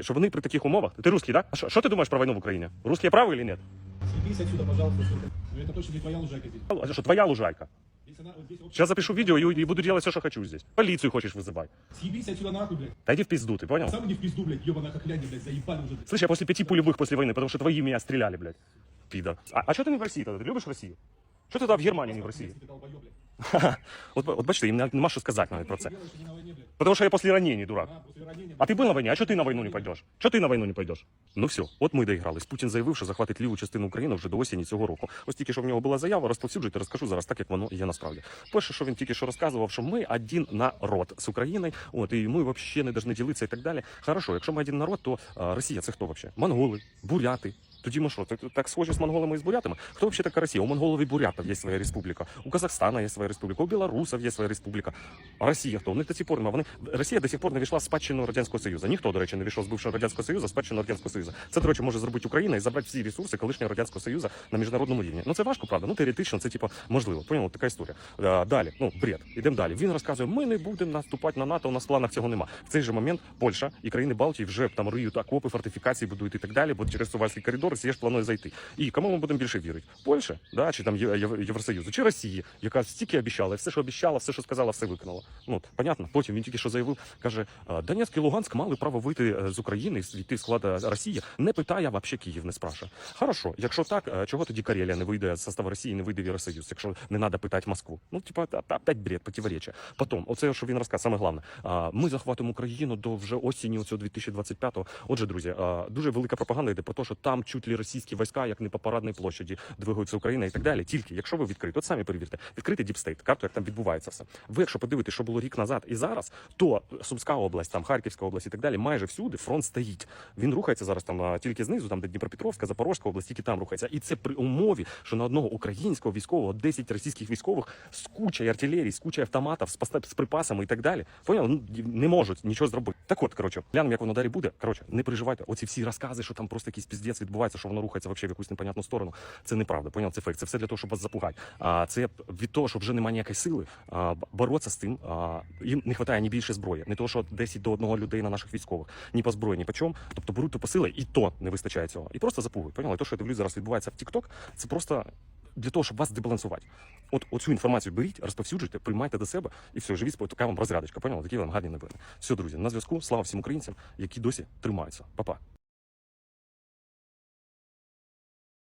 Що вони при таких умовах. Ти русський, так? А що, що ти думаєш про війну в Україні? Русські праві чи ні? Съебись отсюда, пожалуйста, сука. Ну это точно не твоя лужайка здесь. А Що твоя лужайка? Здесь она, вот здесь общая- Сейчас запишу видео и, и буду делать все, что хочу здесь. Полицию хочешь вызывай. Съебись отсюда нахуй, блядь. Да иди в пизду, ты понял? Сам иди в пизду, блядь, ебаная хохляне, блядь, заебали уже. блядь. Слышь, я после пяти пулевых после войны, потому что твои меня стреляли, блядь. Пидор. А, а что ты не в России тогда? Ты любишь Россию? Что ты тогда в Германии не в России? Ты долбоёб, блядь. От, от бачите, їм нема що сказати навіть про Ты це. делаешь, они на войне, блядь. Потому что я после ранений, дурак. А, после ранения, А блядь. ты был на войне? А что ты на войну не пойдешь? Что ты на войну не пойдешь? Ну все, от ми доігрались. Путін заявив, що захватить ліву частину України вже до осені цього року. Ось тільки що в нього була заява, розповсюджуйте, розкажу зараз так, як воно є насправді. Перше, що він тільки що розказував, що ми один народ з Україною, от і ми взагалі не повинні ділитися і так далі. Хорошо, якщо ми один народ, то а, Росія це хто взагалі? Монголи, буряти. тоді ми що, так, схожі з монголами і з бурятами? Хто взагалі така Росія? У монголів і бурятів є своя республіка, у Казахстана є своя республіка, у білорусів є своя республіка. А Росія хто? Них до сих пор. Вони Росія до сих пор не війшла в спадщину радянського союзу. Ніхто, до речі, не війшов з бившого радянського союзу, спадщину радянського союзу. Це до речі, може зробити Україна і забрати всі ресурси колишнього радянського союзу на міжнародному рівні. Ну це важко, правда. Ну теоретично це типу можливо. Поняли? Така історія. Е, Далі, ну бред. Ідемо далі. Він розказує: ми не будемо наступати на НАТО. У нас в планах цього нема. В цей же момент Польща і країни Балтії вже там риють окопи, фортифікації будують і так далі. Бо через Сувальський коридор Росія ж планує зайти. І кому ми будемо більше вірити? Польща, да, чи там Євросоюзу, чи Росії, яка стільки обіцяла, все, що обіцяла, все, що сказала, все виконала. Ну понятно. Потім він тільки що заявив, каже: «А, Донецьк і Луганськ мали право вийти е, з України, війти в склад е, Росії. Не питає, взагалі Київ не спрашує. Хорошо, якщо так, е, чого тоді Карелія не вийде з составу Росії, не вийде в Євросоюз, якщо не треба питати Москву? Ну, типа, опять бред, противоречия. Потім, оце, що він розказав, саме головне. Ми захватимо Україну до вже осені цього 2025-го. Отже, друзі, дуже велика пропаганда йде про те, що там чуть ли російські війська, як не по парадній площаді, двигаються Україна і так далі. Тільки якщо ви відкрите, от самі перевірте, відкрити діпстейт, карту, як там відбувається все. Ви, якщо подивитесь, що було рік назад і зараз, то Сумська область, там Харківська область і так далі, майже всюди фронт стоїть. Він рухається зараз там тільки знизу, там де Дніпропетровська, Запорозька область, тільки там рухається. І це при умові, що на одного українського військового 10 російських військових з кучою артилерії, з кучою автоматів, з, з припасами і так далі. Поняли? Ну, не можуть нічого зробити. Так от, коротше, глянемо, як воно далі буде. Коротше, не переживайте. Оці всі розкази, що там просто якийсь піздець відбувається, що воно рухається вообще в якусь непонятну сторону. Це неправда. Поняв? Це фейк. Це все для того, щоб вас запугати. А це від того, що вже немає ніякої сили, а, боротися з тим. А, їм не вистачає ні більше зброї. Не того, що 10 до одного людей на наших військових, ні по зброї, ні по чому. Тобто беруть то по сили, і то не вистачає цього. І просто запугують. Поняли? То, що я дивлюсь зараз відбувається в TikTok, це просто. Для того, щоб вас дебалансувати. От оцю інформацію беріть, розповсюджуйте, приймайте до себе і все, живіть, така вам розрядочка. Поняли? Такі вам гарні новини. Все, друзі, на зв'язку. Слава всім українцям, які досі тримаються. Па-па.